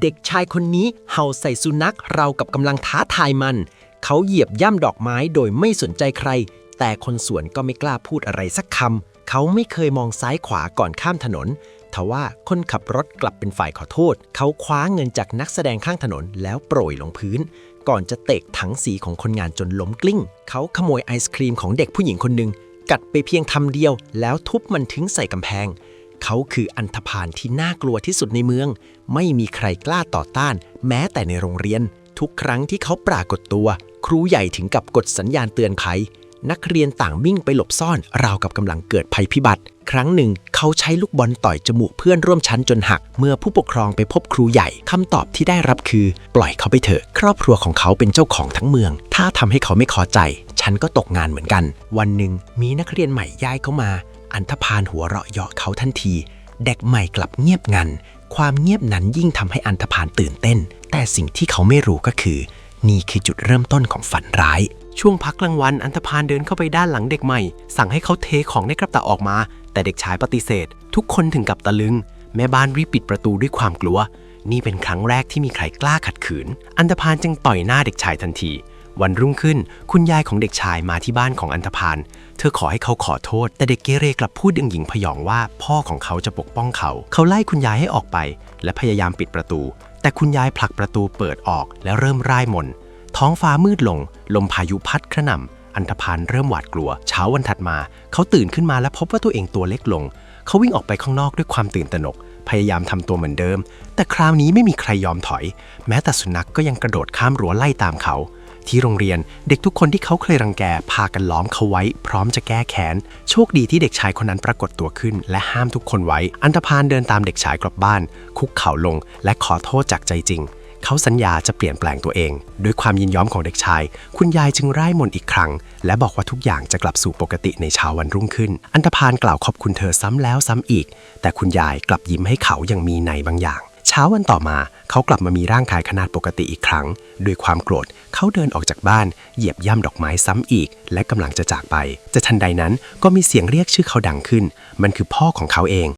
เด็กชายคนนี้เห่าใส่สุนัขเรากับกำลังท้าทายมัน เขาเหยียบย่ำดอกไม้โดยไม่สนใจใคร แต่คนสวนก็ไม่กล้าพูดอะไรสักคำ เขาไม่เคยมองซ้ายขวาก่อนข้ามถนน ทว่าคนขับรถกลับเป็นฝ่ายขอโทษ เขาคว้าเงินจากนักแสดงข้างถนนแล้วโปรยลงพื้น ก่อนจะเตะถังสีของคนงานจนล้มกลิ้ง เขาขโมยไอศครีมของเด็กผู้หญิงคนหนึ่งกัดไปเพียงคำเดียว แล้วทุบมันทิ้งใส่กำแพง เขาคืออันธพาลที่น่ากลัวที่สุดในเมือง ไม่มีใครกล้าต่อต้าน แม้แต่ในโรงเรียน ทุกครั้งที่เขาปรากฏตัว ครูใหญ่ถึงกับกดสัญญาณเตือนภัย นักเรียนต่างวิ่งไปหลบซ่อน ราวกับกำลังเกิดภัยพิบัติ ครั้งหนึ่ง เขาใช้ลูกบอลต่อยจมูกเพื่อนร่วมชั้นจนหัก เมื่อผู้ปกครองไปพบครูใหญ่คำตอบที่ได้รับคือ ปล่อยเขาไปเถอะ ครอบครัวของเขาเป็นเจ้าของทั้งเมือง ถ้าทำให้เขาไม่พอใจ ฉันก็ตกงานเหมือนกัน วันหนึ่งมีนักเรียนใหม่ย้ายเข้ามา อันธพาลหัวเราะเยาะเขาทันที เด็กใหม่กลับเงียบงัน ความเงียบนั้นยิ่งทำให้อันธพาลตื่นเต้น แต่สิ่งที่เขาไม่รู้ก็คือ นี่คือจุดเริ่มต้นของฝันร้าย ช่วงพักกลางวันอันธพาลเดินเข้าไปด้านหลังเด็กใหม่ สั่งให้เขาเทของในกระเป๋าออกมา แต่เด็กชายปฏิเสธ ทุกคนถึงกับตะลึง แม่บ้านรีบปิดประตูด้วยความกลัว นี่เป็นครั้งแรกที่มีใครกล้าขัดขืน อันธพาลจึงต่อยหน้าเด็กชายทันที วันรุ่งขึ้น คุณยายของเด็กชายมาที่บ้านของอันธพาล เธอขอให้เขาขอโทษ แต่เด็กเกเรกลับพูดดึงหญิงพยองว่าพ่อของเขาจะปกป้องเขา เขาไล่คุณยายให้ออกไป และพยายามปิดประตู แต่คุณยายผลักประตูเปิดออกแล้วเริ่มร่ายมนต์ท้องฟ้ามืดลง ลมพายุพัดกระหน่ำอันธพาลเริ่มหวาดกลัว เช้าวันถัดมา เขาตื่นขึ้นมาและพบว่าตัวเองตัวเล็กลง เขาวิ่งออกไปข้างนอกด้วยความตื่นตระหนกพยายามทำตัวเหมือนเดิม แต่คราวนี้ไม่มีใครยอมถอย แม้แต่สุนัขกก็ยังกระโดดข้ามรั้วไล่ตามเขา ที่โรงเรียน เด็กทุกคนที่เขาเคยรังแกพากันล้อมเขาไว้ พร้อมจะแก้แค้น โชคดีที่เด็กชายคนนั้นปรากฏตัวขึ้น และห้ามทุกคนไว้ อันธพาลเดินตามเด็กชายกลับบ้าน คุกเข่าลง และขอโทษจากใจจริง เขาสัญญาจะเปลี่ยนแปลงตัวเอง ด้วยความยินยอมของเด็กชาย คุณยายจึงไร่ายมนอีกครั้ง และบอกว่าทุกอย่างจะกลับสู่ปกติในเช้าวันรุ่งขึ้น อันธพาลกล่าวขอบคุณเธอซ้ำแล้วซ้ำอีก แต่คุณยายกลับยิ้มให้เขาอย่างมีในบางอย่าง เช้าวันต่อมาเขากลับมามีร่างกายขนาดปกติอีกครั้ง ด้วยความโกรธเขาเดินออกจากบ้าน เหยียบย่ำดอกไม้ซ้ำอีก และกำลังจะจากไป จะทันใดนั้นก็มีเสียงเรียกชื่อเขาดังขึ้น มันคือพ่อของเขาเอง